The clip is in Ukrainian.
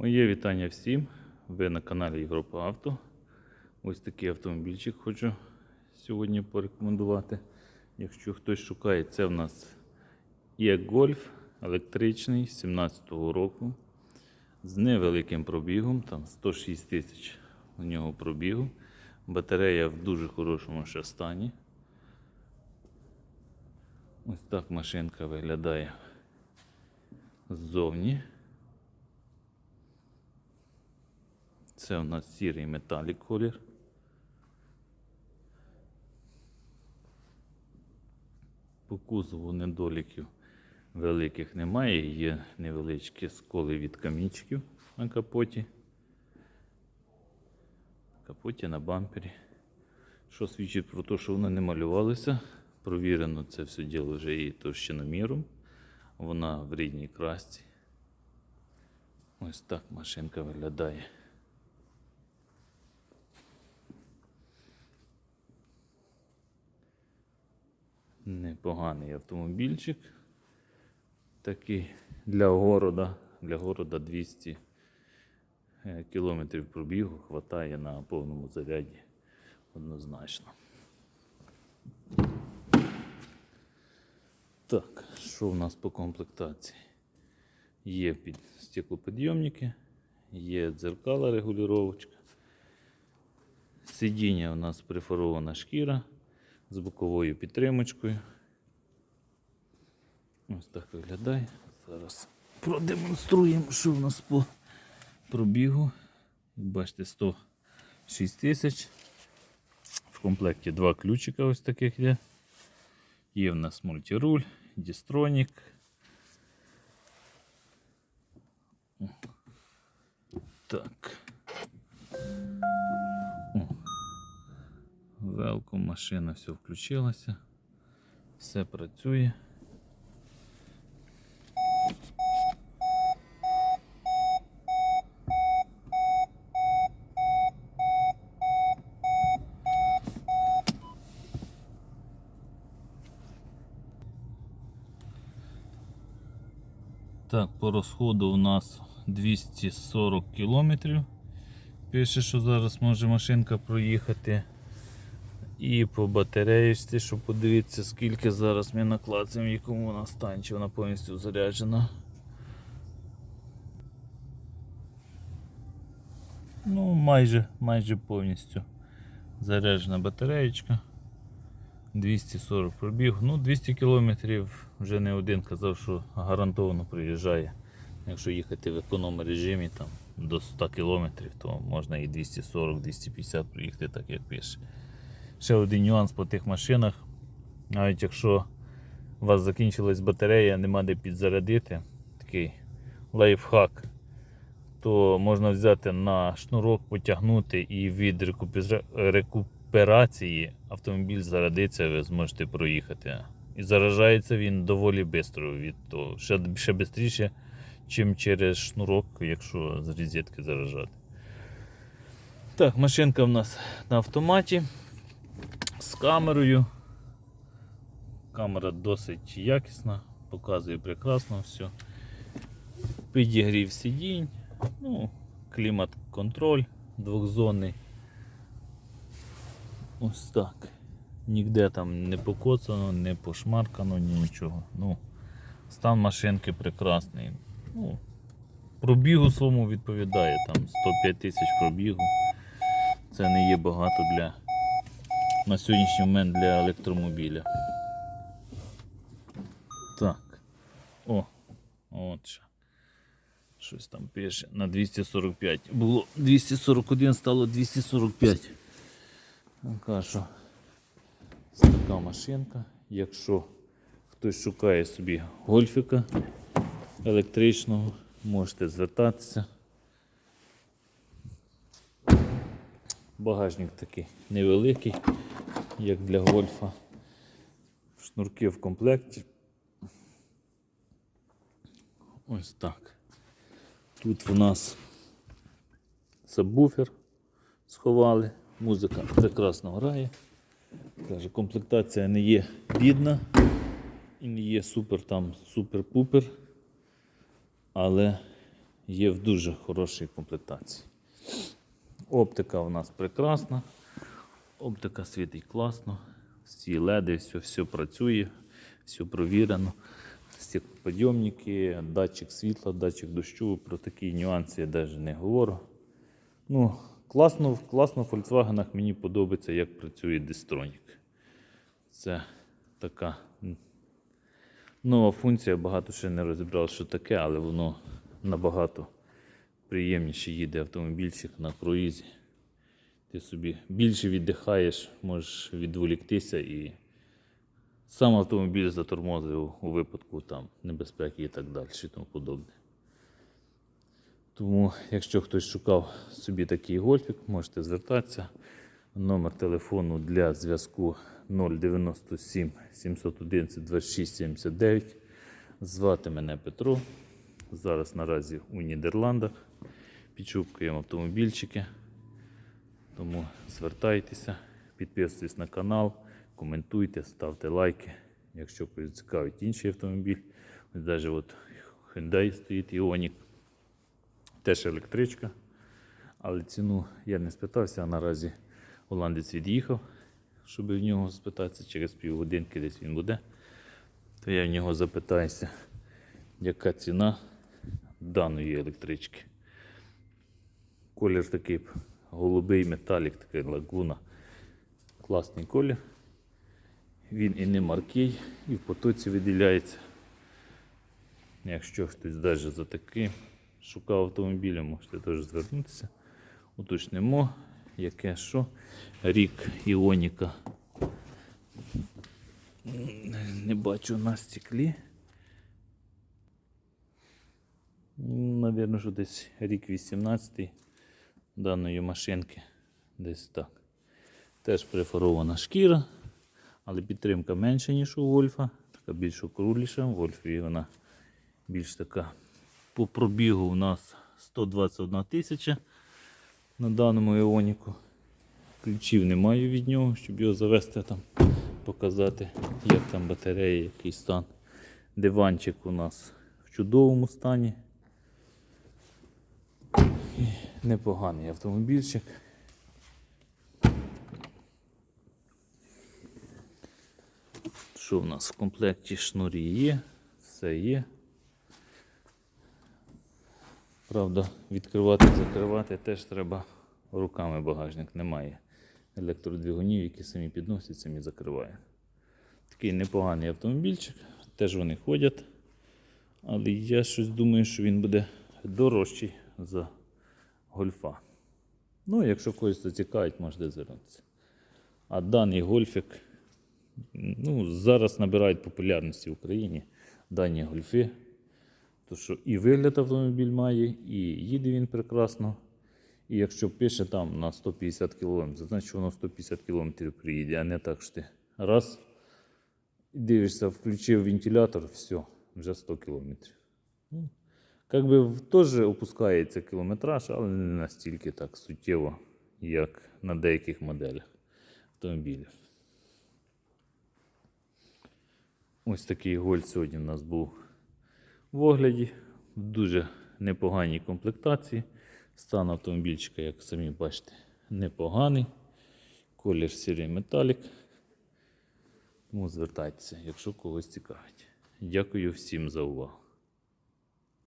Моє вітання всім. Ви на каналі Європа Авто. Ось такий автомобільчик хочу сьогодні порекомендувати. Якщо хтось шукає, це в нас e-Golf електричний 17-го року з невеликим пробігом, там 106 тисяч у нього пробігу. Батарея в дуже хорошому ще стані. Ось так машинка виглядає ззовні. Це у нас сірий металік колір. По кузову недоліків великих немає, є невеличкі сколи від камінчиків на капоті. Капоті на бампері. Що свідчить про те, що вони не малювалися. Провірено це все діло вже і товщиноміром. Вона в рідній красці. Ось так машинка виглядає. Непоганий автомобільчик. Такий для города. Для города 200 е, кілометрів пробігу хватає на повному заряді однозначно. Так, що в нас по комплектації? Є під стеклопідйомники, є дзеркала регулювачка. Сидіння у нас прифарована шкіра з боковою підтримочкою. Ось так виглядає. Зараз продемонструємо, що в нас по пробігу. Бачите, 106 тисяч. В комплекті два ключика ось таких є. Є в нас мультируль, дістронік. Так. Велком машина все включилася. Все працює. Так, по розходу у нас 240 кілометрів. Пише, що зараз може машинка проїхати. І по батареїчці, щоб подивитися, скільки зараз ми наклацаємо, в якому вона стані, чи вона повністю заряджена. Ну, майже, майже повністю заряджена батареєчка. 240 пробіг. Ну, 200 кілометрів вже не один казав, що гарантовано приїжджає. Якщо їхати в економ режимі там, до 100 кілометрів, то можна і 240-250 приїхати, так як пише. Ще один нюанс по тих машинах. Навіть якщо у вас закінчилась батарея, нема де підзарядити, такий лайфхак, то можна взяти на шнурок, потягнути і від рекуперації автомобіль зарядиться, ви зможете проїхати. І заражається він доволі швидко, від того, ще, ще швидше, ніж через шнурок, якщо з розетки заражати. Так, машинка в нас на автоматі з камерою. Камера досить якісна, показує прекрасно все. Підігрів сидінь, ну, клімат-контроль двохзонний. Ось так. Ніде там не покоцано, не пошмаркано, ні нічого. Ну, стан машинки прекрасний. Ну, пробігу своєму відповідає, там 105 тисяч пробігу. Це не є багато для на сьогоднішній момент для електромобіля. Так. О, от ще. Щось там пише на 245. Було 241, стало 245. Така що така машинка. Якщо хтось шукає собі гольфіка електричного, можете звертатися. Багажник такий невеликий, як для гольфа. Шнурки в комплекті. Ось так. Тут в нас сабвуфер сховали, музика прекрасно грає. Каже, комплектація не є бідна і не є супер там супер-пупер, але є в дуже хорошій комплектації. Оптика у нас прекрасна. Оптика світить класно. Всі леди, все, все працює, все провірено. Стеклоподйомники, датчик світла, датчик дощу. Про такі нюанси я навіть не говорю. Ну, класно, класно в Volkswagen мені подобається, як працює Distronic. Це така нова функція. Багато ще не розібрав, що таке, але воно набагато приємніше їде автомобільчик на круїзі. Ти собі більше віддихаєш, можеш відволіктися і сам автомобіль затормозив у випадку там, небезпеки і так далі. І тому подобне. Тому, якщо хтось шукав собі такий гольфік, можете звертатися. Номер телефону для зв'язку 097 711 26 79. Звати мене Петро. Зараз наразі у Нідерландах. Підшукуємо автомобільчики. Тому звертайтеся, підписуйтесь на канал, коментуйте, ставте лайки. Якщо цікавить інший автомобіль. Навіть от Hyundai стоїть Ioniq. Теж електричка. Але ціну я не спитався, а наразі голландець від'їхав, щоб в нього спитатися, через півгодинки десь він буде. То я в нього запитаюся, яка ціна даної електрички. Колір такий голубий металік, такий лагуна. Класний колір. Він і не маркий, і в потоці виділяється. Якщо хтось навіть за таким шукав автомобіля, можете теж звернутися. Уточнимо, яке що. Рік Іоніка. Не бачу на стеклі. Навірно, що десь рік 18 даної машинки. Десь так. Теж префорована шкіра, але підтримка менша, ніж у Вольфа. Така більш округліша. В Вольфі вона більш така по пробігу у нас 121 тисяча на даному іоніку. Ключів немає від нього, щоб його завести там, показати, як там батарея, який стан. Диванчик у нас в чудовому стані. Непоганий автомобільчик. Що в нас в комплекті шнурі є, все є. Правда, відкривати, закривати теж треба руками багажник. Немає електродвигунів, які самі підносять, самі закривають. Такий непоганий автомобільчик, теж вони ходять. Але я щось думаю, що він буде дорожчий за гольфа. Ну, якщо когось зацікавить, можете звернутися. А даний гольфік ну, зараз набирають популярності в Україні дані гольфи. То що і вигляд автомобіль має, і їде він прекрасно. І якщо пише там на 150 км, це значить, воно 150 км приїде, а не так що ти раз дивишся, включив вентилятор, все, вже 100 км. Як би теж опускається кілометраж, але не настільки так суттєво, як на деяких моделях автомобілів. Ось такий гольд сьогодні у нас був в огляді. В дуже непоганій комплектації. Стан автомобільчика, як самі бачите, непоганий. Колір сірий металік. Тому звертайтеся, якщо когось цікавить. Дякую всім за увагу.